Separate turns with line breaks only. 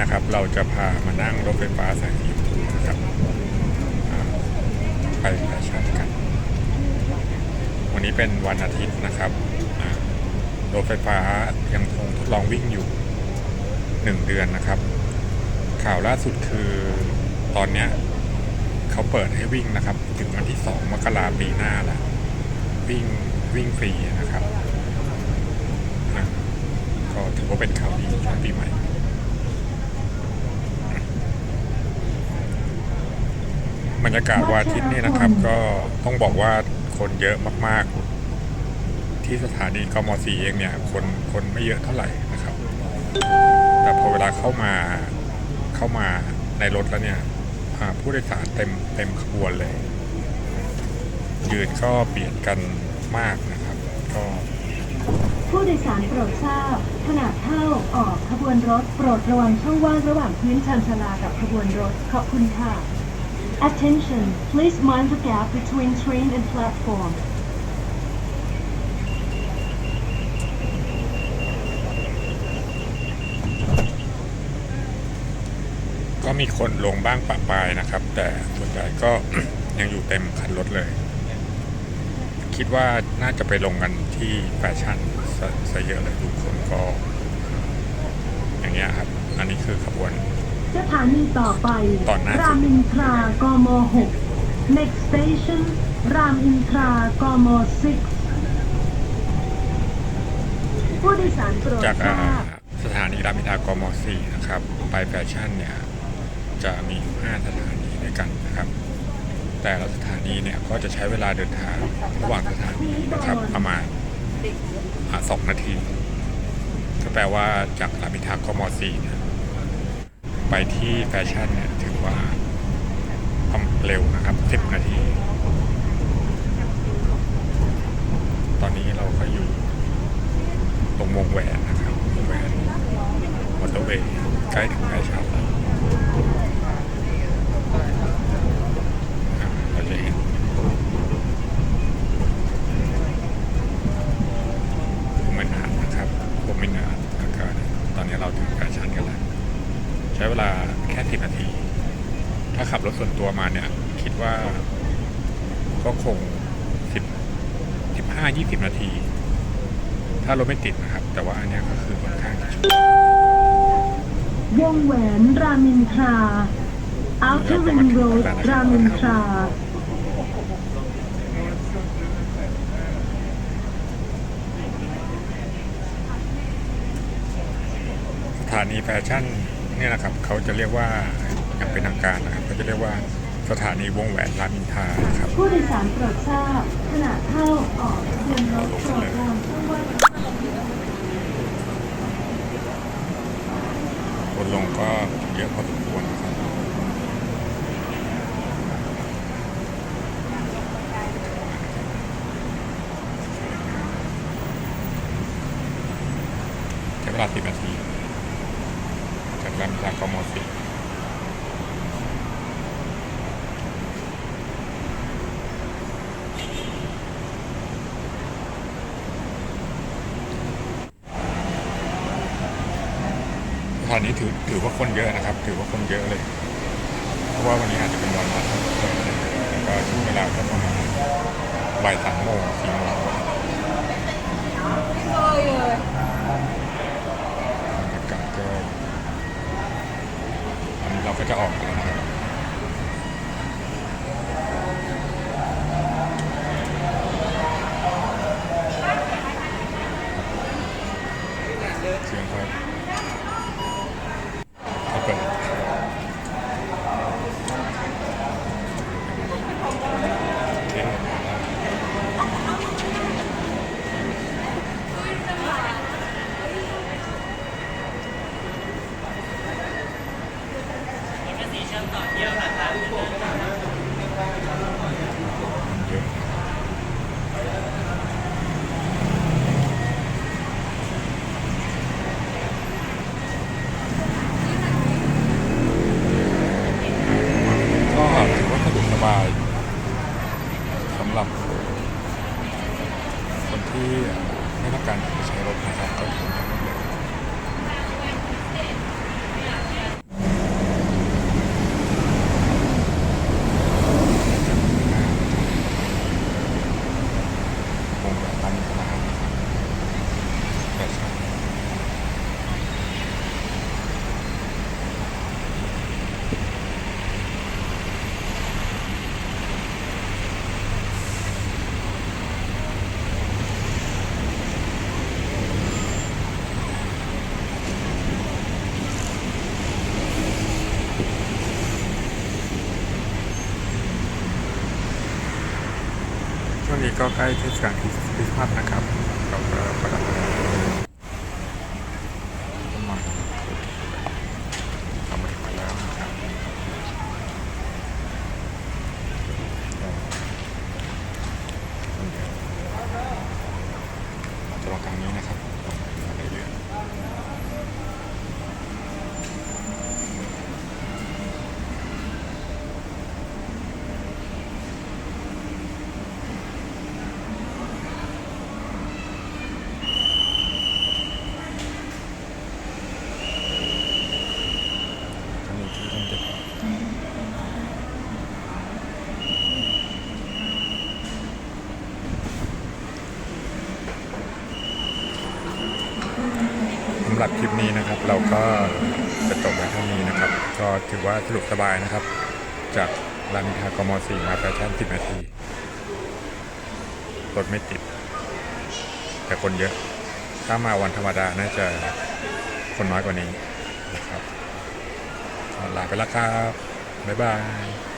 นะครับ เราจะพามานั่งรถไฟฟ้าสายสีชมพูนะครับอ่ไปแฟชั่นกัน วันนี้เป็นวันอาทิตย์นะครับรถไฟฟ้ายังคงทดลองวิ่งอยู่หนึ่งเดือนนะครับ ข่าวล่าสุดคือตอนเนี้ยเขาเปิดให้วิ่งนะครับ ถึงวันที่สองมกราปีหน้าแล้ววิ่งวิ่งฟรีนะครับก็ถือว่าเป็นข่าวดีช่วงปีใหม่ บรรยากาศวันอาทิตย์นี่นะครับ ก็ต้องบอกว่าคนเยอะมากๆ ที่สถานีกมสีเองเนี่ยคนคนไม่เยอะเท่าไหร่นะครับ แต่พอเวลาเข้ามาเข้ามาในรถแล้วเนี่ยอ่าผู้โดยสารเต็มเต็มขบวนเลย ยืนก็เบียดกันมากนะครับก็
ผู้โดยสารโปรดทราบขณะเข้าออกขบวนรถ โปรดระวังช่องว่างระหว่างพื้นชานชาลากับขบวนรถขอบคุณค่ะ Attention please mind the gap between train and platform
ก็มีคนลงบ้างปะปายนะครับ แต่ส่วนใหญ่ก็ ยังอยู่เต็มคันรถเลย คิดว่าน่าจะไปลงกันที่แฟชั่นซะซะเยอะเลยทุกคนก็ อย่างเงี้ยครับ อันนี้คือขบวน
สถานีต่อไป
ตอนหน้าสุด
รามอินทรากม6 next station รามอินทรากม6ผู้โดยสารโปรด
จาก
ท
อ่า
ราบ
สถานีรามอินทรากม4นะครับ ไปแฟชั่นเนี่ย จะมีอยู่5สถานีด้วยกันนะครับ แต่ละสถานีเนี่ยก็จะใช้เวลาเดินทางระหว่างสถานีนะครับ ประมาณอ่าสองนาที ก็แปลว่าจากรามอินทรากม4เนี่ย ไปที่แฟชั่นเนี่ยถือว่าเร็วนะครับ 10 นาที ตอนนี้เราก็อยู่ตรงวงแหวนนะครับวงแหวนมอเตอร์เวย์ใกล้ถึงแฟชั่นแล้วอะเราจะเห็นผมไม่นานนะครับผมไม่นานแล้วก็ตอนนี้เราถึงแฟชั่นกันแล้ว ใช้เวลาแค่สิบนาที ถ้าขับรถส่วนตัวมาเนี่ย คิดว่าก็คงสิบสิบห้ายี่สิบนาที ถ้ารถไม่ติดนะครับ แต่ว่าอันเนี้ยก็คือค่อนข้างจะชุด
วงแหวนรามอินทรา Outer Ring Road รามอินทรา
สถานีแฟชั่น เนี่ยนะครับเขาจะเรียกว่าอย่างเป็นทางการนะครับเขาจะเรียกว่าสถานีวงแหวนรามอินทรานะครับ
ผู้โดยสารโปรดทราบขณะเข้าออกขบวนรถโปรดระวังช่องว่า
คนลงก็เยอะพอสมควรนะครับใช้เวลาสิบนาที จากลำจากกมสิสถานีถือถือว่าคนเยอะนะครับ ถือว่าคนเยอะเลย เพราะว่าวันนี้อาจจะเป็นวันวันแล้วก็ช่วงเวลาก็ประมาณบ่ายสามโมงสี่โมง บรรยากาศก็อันนี้เรา ก็จะออกกันะครับเสียงครับเปิดโอเคเยอะก็ถือว่าสะดวกสบายสำหรับคนที่ ไม่ต้องการใช้รถนะครับก็ถือว่าไม่เลย ก็ใกล้เทศกาลคริสต์มาสนะครับกับประดับต้นไม้ทำมาถึงมาแล้วนะครับก็จะลองทางนี้นะครับเรื่อยๆ อันนี้ที่ต้องเก็บสำหรับคลิปนี้นะครับ เราก็จะจบไว้เท่านี้นะครับ ก็ถือว่าสรุปสบายนะครับ จากรามินทากม .4 มาแฟชั่น10 นาทีรถไม่ติด แต่คนเยอะ ถ้ามาวันธรรมดาน่าจะคนน้อยกว่านี้นะครับลาไปแล้วครับ บ๊ายบาย